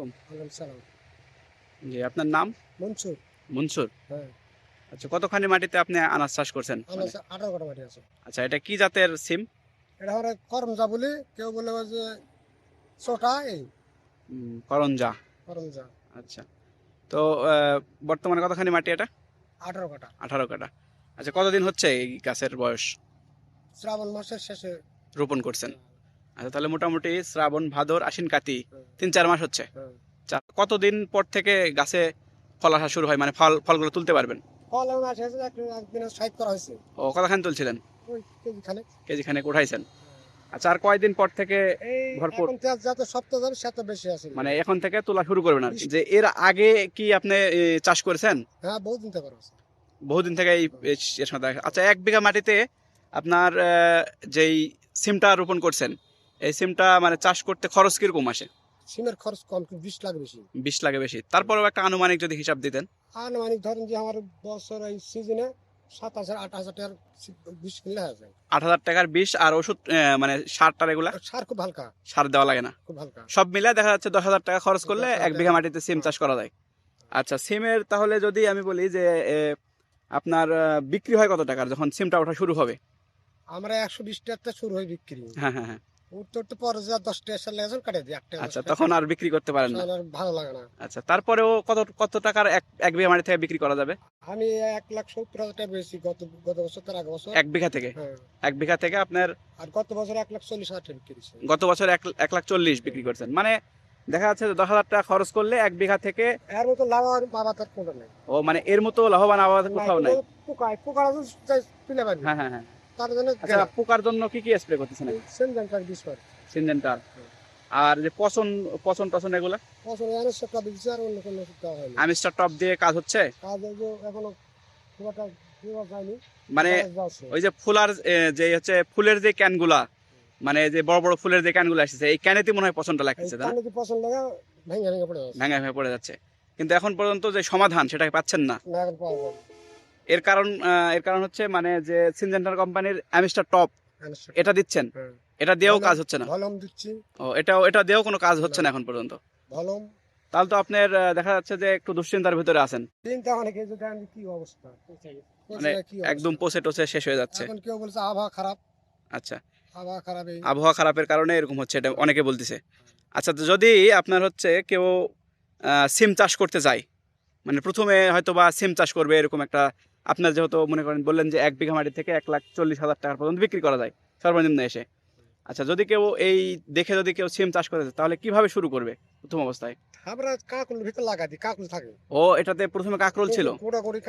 ওয়ালাইকুম সালাম। জি আপনার নাম? মনসুর। মনসুর? হ্যাঁ। আচ্ছা কতখানি মাটিতে আপনি আনাজ চাষ করছেন? আঠারো কাটা মাটি আছে। আচ্ছা এটা কি জাতের সিম? এটা আমরা করমজা বলি কেউ বলে যে ছোটা এই। করঞ্জা করমজা। আচ্ছা তো বর্তমানে কতখানি মাটি এটা? আঠারো কাটা আঠারো কাটা আচ্ছা কতদিন হচ্ছে এই গাছের বয়স? শ্রাবণ মাসের শেষে। রোপণ করছেন? আচ্ছা তাহলে মোটামুটি শ্রাবণ ভাদর আশ্বিন কাতি তিন চার মাস হচ্ছে। হ্যাঁ। আচ্ছা, কতদিন পর থেকে গাছে ফল আসা শুরু হয়? মানে ফল ফলগুলো তুলতে পারবেন? ফল এমন আসে একদিন একদিন সাইড করা হয়েছে। ও কতখানি তুলছিলেন? কেজি খানেক উঠাইছেন। আচ্ছা আর কয়দিন পর থেকে ভরপুর। যত সপ্তাহ যাবে বেশি আছে মানে এখন থেকে তোলা শুরু করবেন আর যে এর আগে কি আপনি চাষ করেছেন? হ্যাঁ বহুত দিন থেকে বহুদিন থেকে এই আচ্ছা এক বিঘা মাটিতে আপনার যেই সিমটা রোপণ করছেন এই সিমটা মানে চাষ করতে খরচ কীরকম আসে? সিমের খরচ কম বিশ লাখ বেশি। বিশ লাগে বেশি। তারপরেও একটা আনুমানিক যদি হিসাব দিতেন। আনুমানিক ধরেন যে আমার বছর এই সিজনে সাত হাজার আট হাজার টাকার বিষ কিনলে হয়ে যায়। আট হাজার টাকার বিষ আর ওষুধ মানে সারটা এগুলা সার খুব হালকা। সার দেওয়া লাগে না। খুব হালকা। সব মিলে দেখা যাচ্ছে দশ হাজার টাকা খরচ করলে এক বিঘা মাটিতে সিম চাষ করা যায়। আচ্ছা সিমের তাহলে যদি আমি বলি যে আপনার বিক্রি হয় কত টাকার? যখন সিমটা ওঠা শুরু হবে। আমরা একশো বিশ টাকা শুরু হয় বিক্রি। হ্যাঁ হ্যাঁ হ্যাঁ। উঠতে পরে যা দশ টাকা সার কাটে দিই একটা আচ্ছা তখন আর বিক্রি করতে পারেন না। ভালো লাগে না। আচ্ছা তারপরেও কত কত টাকার এক এক বিঘা মাটি থেকে বিক্রি করা যাবে? আমি এক লাখ সত্তর হাজার টাকা পেয়েছি গত গত বছর তার আগে বছর। এক বিঘা থেকে? হ্যাঁ। এক বিঘা থেকে আপনার আর গত বছর এক লাখ চল্লিশ হাজার টাকা বিক্রি। গত বছর এক এক লাখ চল্লিশ বিক্রি করছেন। মানে দেখা যাচ্ছে দশ হাজার টাকা খরচ করলে এক বিঘা থেকে এর মতো লাভ আর বাবা তার কোনো নেই। ও মানে এর মতো লাভবান আবাদ কোথাও নাই তুলে পারবি হ্যাঁ হ্যাঁ হ্যাঁ। তার জন্য আচ্ছা পোকার জন্য কি কি স্প্রে করতেছেন সেনজানটার সিনজেন্টার আর যে পচন পচন টচন এগুলা? এনে সেটা দিচ্ছে আর অন্য কোনো ওষুধ দেওয়া হয়নি। আমিস্টার টপ দিয়ে কাজ হচ্ছে? কাজ এই যে এখনও খুব একটা বিভাগ মানে ওই যে ফুলার যে হচ্ছে ফুলের যে ক্যানগুলা মানে যে বড় বড় ফুলের যে ক্যানগুলো আসছে এই ক্যানেতে মনে হয় এই লাগতেছে না? পছন্দ ভেঙে ভেঙে পড়ে যাচ্ছে। ভেঙে ভেঙে পড়ে যাচ্ছে। কিন্তু এখন পর্যন্ত যে সমাধান সেটা পাচ্ছেন না না এখন পাওয়া যাবে এর কারণ এর কারণ হচ্ছে মানে যে সিনজেন্টার কোম্পানির অ্যামিস্টার টপ এটা দিচ্ছেন। হ্যাঁ। এটা দিয়েও কাজ হচ্ছে না। ভলম দিচ্ছি। ও এটাও এটা দিয়েও কোনো কাজ হচ্ছে না এখন পর্যন্ত। ভলম। তাহলে তো আপনার দেখা যাচ্ছে যে একটু দুশ্চিন্তার ভিতরে আছেন। চিন্তা অনেকে যদি আমি কি অবস্থা? মানে একদম পচে টচে শেষ হয়ে যাচ্ছে। এখন কেউ বলছে আবহাওয়া খারাপ। আচ্ছা। আবহাওয়া খারাপ এই। আবহাওয়া খারাপের কারণে এরকম হচ্ছে এটা অনেকে বলতেছে। আচ্ছা তো যদি আপনার হচ্ছে কেউ আহ, সিম চাষ করতে যায় মানে প্রথমে হয়তো বা সিম চাষ করবে এরকম একটা আপনার যেহেতু মনে করেন বললেন যে এক বিঘা মাটি থেকে এক লাখ চল্লিশ হাজার টাকা পর্যন্ত বিক্রি করা যায় সর্বনিম্ন এসে। আচ্ছা যদি কেউ এই দেখে যদি কেউ সিম চাষ করে তাহলে কীভাবে শুরু করবে প্রথম অবস্থায়? আমরা কাকুলের ভিতরে লাগা দিই কাকুল থাকে। ও এটাতে প্রথমে কাকরোল ছিল?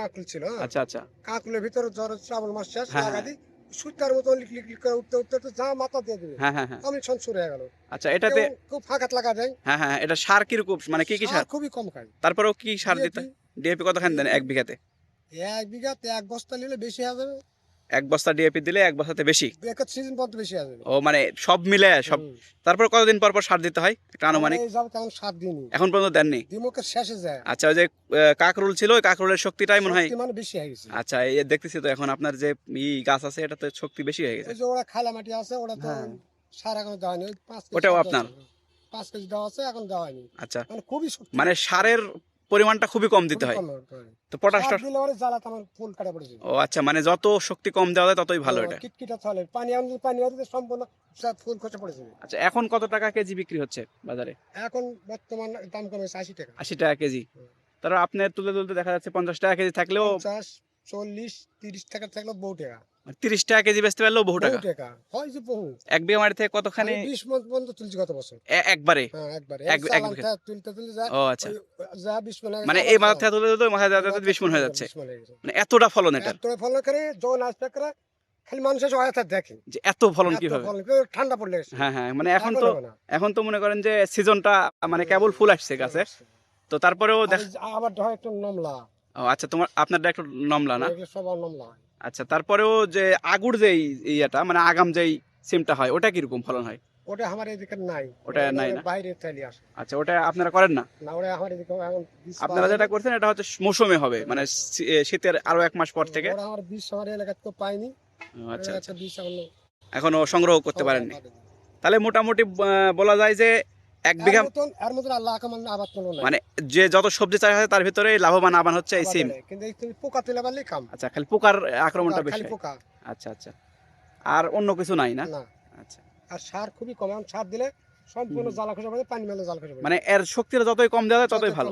কাকুল ছিল হ্যাঁ। আচ্ছা আচ্ছা। কাকুলের ভিতরে জ্বর শ্রাবণ মাস শেষ হ্যাঁ, লাগা হ্যাঁ। দিই। সুতার মতো লিক লিক করে উঠতে উঠতে উঠতে যা মাথা দিয়ে দেবে। হ্যাঁ হ্যাঁ আমি গেল। আচ্ছা এটাতে কেউ ফাঁকাত লাগা যায় হ্যাঁ হ্যাঁ এটা সার কীরকম? মানে কি কি সার খুবই কম খাই তারপরেও কি সার দিতে? ডিএপি কতখানি দেন এক বিঘাতে? এক বিঘাতে এক বস্তা নিলে বেশি হয়ে যাবে। এক বস্তা ডিএপি দিলে এক বস্তাতে বেশি? এক সিজন পর্যন্ত বেশি হয়ে যাবে। ও মানে সব মিলে সব তারপর কতদিন পর পর সার দিতে হয়? একটা আনুমানিক। দিনই এখন পর্যন্ত দেননি? দিমকের শেষে যায়। আচ্ছা ওই যে কাকরোল ছিল ওই কাকরোলের শক্তিটাই মনে হয় মানে বেশি হয়ে গেছে। আচ্ছা এই দেখতেছি তো এখন আপনার যে ই গাছ আছে এটা তো শক্তি বেশি হয়ে গেছে। ওই যে ওরা খালা মাটি আছে ওরা তো হ্যাঁ। সার এখন দেওয়া হয়নি। ওটাও আপনার? পাঁচ কেজি দেওয়া আছে এখন দেওয়া হয়নি। আচ্ছা। মানে খুবই মানে সারের পরিমাণটা খুবই কম দিতে হয়। তো পটাশটা ফুল কাটা পড়েছে ও আচ্ছা মানে যত শক্তি কম দেওয়া যায় ততই ভালো এটা। কিটকিটা চলে। পানি এখন পানি হতে সম্পূর্ণ সব ফুল খসে পড়েছে আচ্ছা এখন কত টাকা কেজি বিক্রি হচ্ছে বাজারে? এখন বর্তমান দাম কমেছে আশি টাকা। আশি টাকা কেজি। তারপর আপনার তুলে তুলতে দেখা যাচ্ছে পঞ্চাশ টাকা কেজি থাকলেও চল্লিশ তিরিশ টাকা থাকলে বহু টাকা। তিরিশ টাকা কেজি বেচতে পারলেও বহু টাকা? টাকা। হয় যে বহু। এক বিঘা মাটি থেকে কতখানি বিশ মন পর্যন্ত তুলছি গত বছর। একবারে? হ্যাঁ একবারে। এক- এক এক চালান বিঘা। থেকে তুলতে তুলতে যা ও আচ্ছা। যা বিশ মন মানে এই মাথা থেকে তুলে তুলে মাথা যাও। বিশ মন হয়ে যাচ্ছে। বিশ মন হয়ে গেছে। মানে এতটা ফলন করে যখন আসতে করে খালি মানুষের দেখে। যে এত ফলন কীভাবে? ঠান্ডা পড়লে হ্যাঁ হ্যাঁ মানে এখন তো এখন তো মনে করেন যে সিজনটা মানে কেবল ফুল আসছে গাছে। তো তারপরেও আবার একটু নমলা। ও আচ্ছা তোমার আপনারটা একটু নমলা না? সবার নমলা হয়। আচ্ছা তারপরেও যে আগুর যেই ইয়েটা মানে আগাম যেই সিমটা হয় ওটা কীরকম ফলন হয়? ওটা আমার এদিকে নাই। ওটা নাই না? বাইরে চালিয়ে আসে। আচ্ছা ওটা আপনারা করেন না? না ওটা আমার এদিকে আপনারা যেটা করছেন এটা হচ্ছে মৌসুমে হবে মানে শীতের আরও এক মাস পর থেকে। ওরা আমার বীজ আমার এলাকাতে তো পাইনি আচ্ছা আচ্ছা। বীজ এখনও সংগ্রহ করতে পারেননি। তাহলে মোটামুটি বলা যায় যে এক বিঘা মতন আল্লাহ আবাদ নাই মানে যে যত সবজি চাষ হয় তার ভিতরে লাভবান আবান হচ্ছে এই সিম। কিন্তু তুমি পোকা তুলে পারলে কাম। আচ্ছা খালি পোকার আক্রমণটা বেশি। পোকা। আচ্ছা আচ্ছা। আর অন্য কিছু নাই না? আচ্ছা। আর সার খুবই কম। সার দিলে সম্পূর্ণ জ্বালা খসে পড়ে পানি মেলে খসে পড়ে। মানে এর শক্তিটা যতই কম দেওয়া যায় ততই ভালো।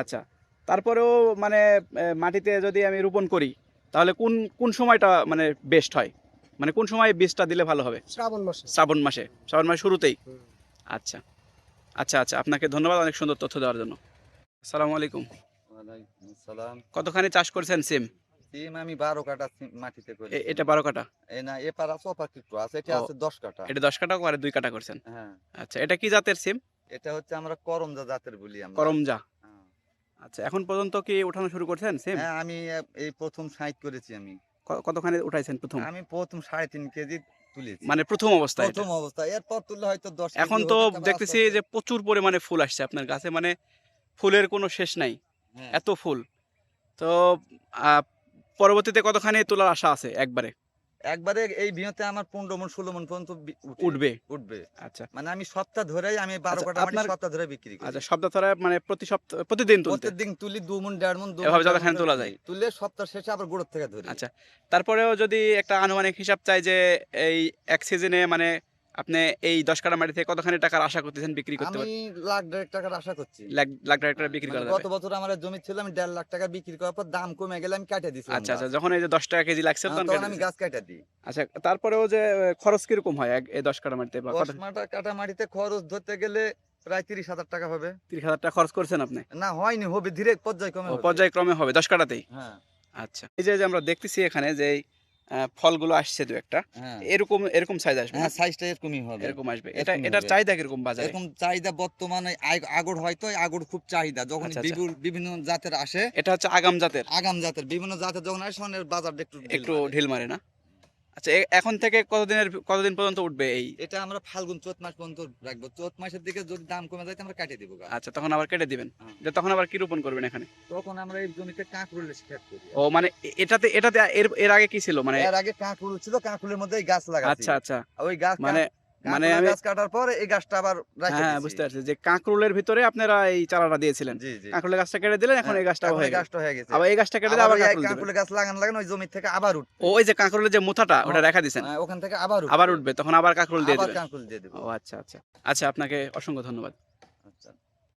আচ্ছা। তারপরেও মানে মাটিতে যদি আমি রোপণ করি তাহলে কোন কোন সময়টা মানে বেস্ট হয়? মানে কোন সময় বীজটা দিলে ভালো হবে? শ্রাবণ মাসে। শ্রাবণ মাসে। শ্রাবণ মাসের শুরুতেই। আচ্ছা। আচ্ছা আচ্ছা আপনাকে ধন্যবাদ অনেক সুন্দর তথ্য দেওয়ার জন্য। আসসালামু আলাইকুম। কতখানি চাষ করেছেন সিম? সিম আমি বারো কাটা মাটিতে করি এটা বারো কাটা না এপার আছে ওপার একটু আছে এটা আছে দশ কাটা এটা দশ কাটা আর দুই কাটা করছেন? হ্যাঁ। আচ্ছা এটা কি জাতের সিম? এটা হচ্ছে আমরা করমজা জাতের বলি আমরা। করমজা। হ্যাঁ। আচ্ছা এখন পর্যন্ত কি উঠানো শুরু করছেন সিম? হ্যাঁ আমি এই প্রথম সাইট করেছি আমি। কতখানি উঠাইছেন প্রথম? আমি প্রথম সাড়ে তিন কেজি তুলেছি। মানে প্রথম অবস্থায় প্রথম অবস্থা। এরপর তুললে হয়তো দশ এখন তো দেখতেছি যে প্রচুর পরিমাণে ফুল আসছে আপনার গাছে মানে ফুলের কোনো শেষ নাই। হ্যাঁ, এত ফুল। তো পরবর্তীতে কতখানি তোলার আশা আছে একবারে? একবারে এই বিয়েতে আমার পনেরো মন ষোলো মন পর্যন্ত উঠবে? উঠবে। আচ্ছা। মানে আমি সপ্তাহ ধরে আমি বারো আচ্ছা, কাটা আপনার- সপ্তাহ ধরে বিক্রি করি। আচ্ছা সপ্তাহ ধরে মানে প্রতি সপ্তাহ প্রতিদিন প্রতিদিন তুলি দু মন দেড় মন এভাবে যতখানি তোলা যায়। তুলে। সপ্তাহ শেষে আবার গোড়ের থেকে ধরি। আচ্ছা তারপরেও যদি একটা আনুমানিক হিসাব চাই যে এই এক সিজনে মানে আপনি এই দশ কাটা মাটি থেকে কতখানি টাকার আশা করতেছেন বিক্রি করতে আমি লাখ দেড় টাকার আশা করছি। লাখ লাখ টাকা বিক্রি মানে করা গত বছর আমার জমি ছিল আমি দেড় লাখ টাকা বিক্রি করার পর দাম কমে গেলে আমি কাটে দিছি আচ্ছা আচ্ছা যখন এই যে দশ টাকা কেজি লাগছে তখন তখন আমি গাছ কাটা দিই। আচ্ছা তারপরেও যে খরচ কীরকম হয় এই দশ কাটা মাটিতে দশ কাটা মাটিতে খরচ ধরতে গেলে প্রায় তিরিশ হাজার টাকা হবে। তিরিশ হাজার টাকা খরচ করছেন আপনি? না হয়নি হবে ধীরে পর্যায়ক্রমে। পর্যায়ক্রমে হবে দশ কাটাতেই হ্যাঁ। আচ্ছা এই যে আমরা দেখতেছি এখানে যে ফলগুলো আসছে দু একটা। হ্যাঁ। এরকম এরকম সাইজ আসবে হ্যাঁ সাইজটা এরকমই হবে। এরকম আসবে। এটা এটার চাহিদা কীরকম বাজারে? এরকম চাহিদা বর্তমানে আগ- আগর হয়তো আগর খুব চাহিদা। যখন আচ্ছা, আচ্ছা। বিভিন্ন জাতের আসে এটা হচ্ছে আগাম জাতের। আগাম জাতের। বিভিন্ন জাতের যখন আসে বাজারটা একটু একটু। ঢিল মারে না? আচ্ছা এখন থেকে কতদিনের কতদিন পর্যন্ত উঠবে এই? এটা আমরা ফাল্গুন চৈত মাস পর্যন্ত রাখব। চৈত মাসের দিকে যদি দাম কমে যায় আমরা কাটিয়ে দিব আচ্ছা তখন আবার কেটে দিবেন? হ্যাঁ। যে তখন আবার কি রোপণ করবেন এখানে? তখন আমরা এই জমিতে কাঁকরুল ক্ষেত করি। ও মানে এটাতে এটাতে এর এর আগে কি ছিল? মানে এর আগে কাঁকরুল ছিল কাঁকরুলের মধ্যে এই গাছ লাগা আচ্ছা আচ্ছা। ওই গাছ মানে মানে আমি গাছ কাটার পর এই গাছটা আবার হ্যাঁ বুঝতে পারছি। যে কাঁকরোলের ভিতরে আপনারা এই চারাটা দিয়েছিলেন। কাঁকরোলের গাছটা কেটে দিলেন এখন এই গাছটা হয়ে গাছটা হয়ে গেছে। আবার এই গাছটা কেটে আবার আবার দিবেন। কাঁকরুলের গাছ লাগান লাগান ওই জমি থেকে আবার উঠ ওই যে কাঁকরোলের যে মোথাটা ওটা রেখা দিয়েছেন হ্যাঁ, ওখান থেকে আবার আবার উঠবে তখন আবার কাঁকরোল দিয়ে আবার দিবেন। কাঁকরুল দিয়ে দেবে। ও আচ্ছা আচ্ছা। আচ্ছা আপনাকে অসংখ্য ধন্যবাদ।